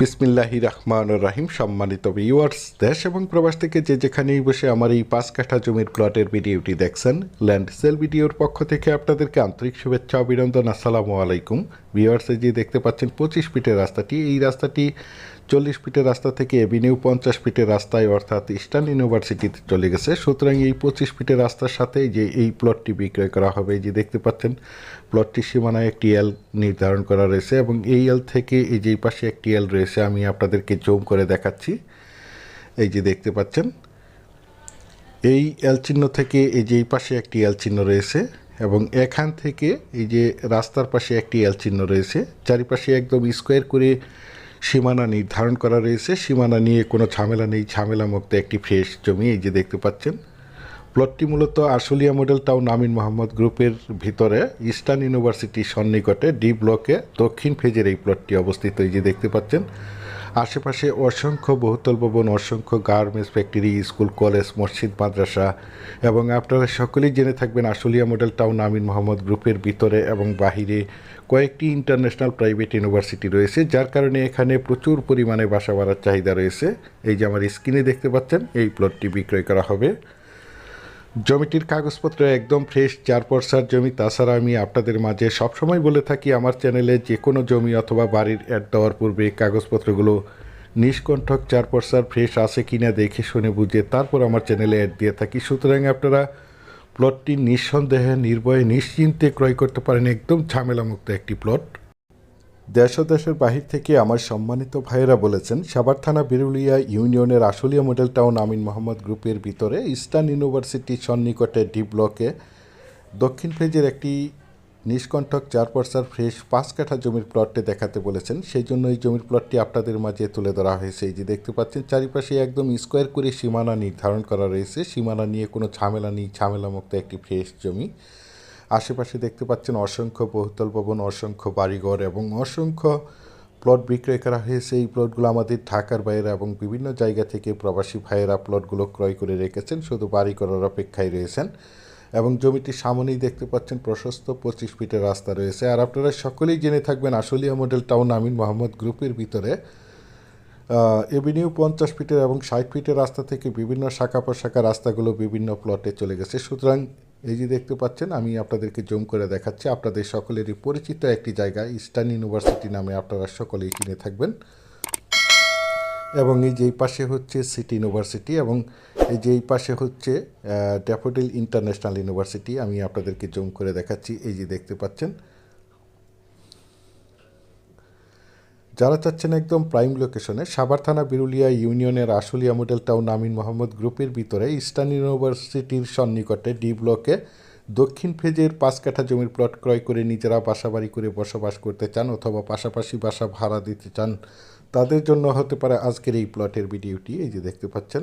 বিসমিল্লাহি রহমান রাহিম, সম্মানিত ভিউয়ার্স দেশ এবং প্রবাস থেকে যে যেখানেই বসে আমার এই পাঁচ কাঠা জমির প্লটের ভিডিওটি দেখছেন ল্যান্ড সেল ভিডিওর পক্ষ থেকে আপনাদেরকে আন্তরিক শুভেচ্ছা অভিনন্দন। আসসালামু আলাইকুম। ভিউয়ার্সে যে দেখতে পাচ্ছেন, পঁচিশ ফিটের রাস্তাটি। এই রাস্তাটি চল্লিশ ফিটের রাস্তা থেকে এভিনিউ পঞ্চাশ ফিটের রাস্তায় অর্থাৎ ইস্টার্ন ইউনিভার্সিটিতে চলে গেছে। সুতরাং এই পঁচিশ ফিটের রাস্তার সাথে যে এই প্লটটি বিক্রয় করা হবে যে দেখতে পাচ্ছেন, প্লটটির সীমানায় একটি এল নির্ধারণ করা রয়েছে এবং এই এল থেকে এই যে পাশে একটি এল রয়েছে, আমি আপনাদেরকে জুম করে দেখাচ্ছি। এই যে দেখতে পাচ্ছেন, এই এল চিহ্ন থেকে এই যে এই পাশে একটি এল চিহ্ন রয়েছে এবং এখান থেকে এই যে রাস্তার পাশে একটি এল চিহ্ন রয়েছে। চারিপাশে একদম স্কোয়ার করে সীমানা নির্ধারণ করা রয়েছে। সীমানা নিয়ে কোনো ঝামেলা নেই। ঝামেলা মুক্ত একটি ফ্রেশ জমি এই যে দেখতে পাচ্ছেন। প্লটটি মূলত আশুলিয়া মডেল টাউন আমিন মোহাম্মদ গ্রুপের ভিতরে ইস্টার্ন ইউনিভার্সিটির সন্নিকটে, ডি ব্লকে দক্ষিণ ফেজের এই প্লটটি অবস্থিত এই যে দেখতে পাচ্ছেন। আশেপাশে অসংখ্য বহুতল ভবন, অসংখ্য গার্মেন্টস ফ্যাক্টরি, স্কুল, কলেজ, মসজিদ, মাদ্রাসা এবং আপনারা সকলেই জেনে থাকবেন আশুলিয়া মডেল টাউন আমিন মোহাম্মদ গ্রুপের ভিতরে এবং বাহিরে কয়েকটি ইন্টারন্যাশনাল প্রাইভেট ইউনিভার্সিটি রয়েছে, যার কারণে এখানে প্রচুর পরিমাণে বাসা বাড়ার চাহিদা রয়েছে। এই যে আমার স্ক্রিনে দেখতে পাচ্ছেন, এই প্লটটি বিক্রয় করা হবে। জমিটির কাগজপত্র একদম ফ্রেশ চার পর্সার জমি তাছাড়া আমি আপনাদের মাঝে সবসময় বলে থাকি, আমার চ্যানেলে যে কোনো জমি অথবা বাড়ির অ্যাড দেওয়ার পূর্বে কাগজপত্রগুলো নিষ্কণ্ঠক চার পর্সার ফ্রেশ আছে কিনা দেখে শুনে বুঝে তারপর আমার চ্যানেলে অ্যাড দিয়ে থাকি। সুতরাং আপনারা প্লটটি নিঃসন্দেহে, নির্ভয়ে, নিশ্চিন্তে ক্রয় করতে পারেন, একদম ঝামেলামুক্ত একটি প্লট দেশ দেশের বাহির থেকে আমার সম্মানিত ভাইয়েরা বলেছেন, সাভার থানা বিরুলিয়া ইউনিয়নের আশুলিয়া মডেল টাউন আমিন মোহাম্মদ গ্রুপের ভিতরে ইস্টার্ন ইউনিভার্সিটির সন্নিকটে ডি ব্লকে দক্ষিণ ফেজের একটি নিষ্কণ্ঠক চার পর্সার ফ্রেশ পাঁচ কাঠা জমির প্লটটি দেখাতে বলেছেন। সেই জন্য এই জমির প্লটটি আপনাদের মাঝে তুলে ধরা হয়েছে। এই যে দেখতে পাচ্ছেন, চারিপাশে একদম স্কোয়ার করে সীমানা নির্ধারণ করা রয়েছে। সীমানা নিয়ে কোনো ঝামেলা নেই, ঝামেলামুক্ত একটি ফ্রেশ জমি। আশেপাশে দেখতে পাচ্ছেন অসংখ্য বহুতল ভবন, অসংখ্য বাড়িঘর এবং অসংখ্য প্লট বিক্রয় করা হয়েছে। এই প্লটগুলো আমাদের ঢাকার বাইরে এবং বিভিন্ন জায়গা থেকে প্রবাসী ভাইয়েরা প্লটগুলো ক্রয় করে রেখেছেন। শুধু বাড়ি করার অপেক্ষায় রয়েছেন এবং জমিটির সামনেই দেখতে পাচ্ছেন প্রশস্ত পঁচিশ ফিটের রাস্তা রয়েছে। আর আপনারা সকলেই জেনে থাকবেন, আশুলিয়া মডেল টাউন আমিন মোহাম্মদ গ্রুপের ভিতরে এভিনিউ পঞ্চাশ ফিটের এবং ষাট ফিটের রাস্তা থেকে বিভিন্ন শাখা প্রশাখা রাস্তাগুলো বিভিন্ন প্লটে চলে গেছে। সুতরাং এই যে দেখতে পাচ্ছেন, আমি আপনাদেরকে জুম করে দেখাচ্ছি। আপনাদের সকলেরই পরিচিত একটি জায়গা ইস্টার্ন ইউনিভার্সিটি নামে আপনারা সকলেই কিনে থাকবেন। এবং এই যে এই পাশে হচ্ছে সিটি ইউনিভার্সিটি এবং এই যে এই পাশে হচ্ছে ড্যাফোডিল ইন্টারন্যাশনাল ইউনিভার্সিটি আমি আপনাদেরকে জুম করে দেখাচ্ছি। এই যে দেখতে পাচ্ছেন যারা চাচ্ছেন একদম প্রাইম লোকেশনে সাভার থানা বিরুলিয়া ইউনিয়নের আশুলিয়া মডেল টাউন আমিন মোহাম্মদ গ্রুপের ভিতরে ইস্টার্ন ইউনিভার্সিটির সন্নিকটে ডি ব্লকে দক্ষিণ ফেজের পাঁচ কাঠা জমির প্লট ক্রয় করে নিজেরা বাসাবাড়ি করে বসবাস করতে চান অথবা পাশাপাশি বাসা ভাড়া দিতে চান, তাদের জন্য হতে পারে আজকের এই প্লটের ভিডিওটি। এই যে দেখতে পাচ্ছেন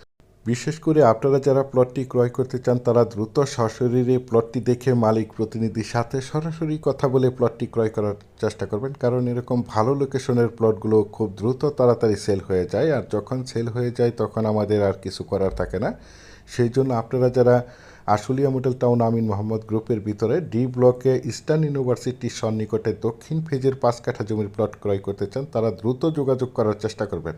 বিশেষ করে আপনারা যারা প্লটটি ক্রয় করতে চান, তারা দ্রুত সশরীরে প্লটটি দেখে মালিক প্রতিনিধির সাথে সরাসরি কথা বলে প্লটটি ক্রয় করার চেষ্টা করবেন। কারণ এরকম ভালো লোকেশনের প্লটগুলো খুব দ্রুত তাড়াতাড়ি সেল হয়ে যায়, আর যখন সেল হয়ে যায় তখন আমাদের আর কিছু করার থাকে না। সেই জন্য আপনারা যারা আশুলিয়া মডেল টাউন আমিন মোহাম্মদ গ্রুপের ভিতরে ডি ব্লকে ইস্টার্ন ইউনিভার্সিটির সন্নিকটে দক্ষিণ ফেজের পাঁচ কাঠা জমির প্লট ক্রয় করতে চান, তারা দ্রুত যোগাযোগ করার চেষ্টা করবেন।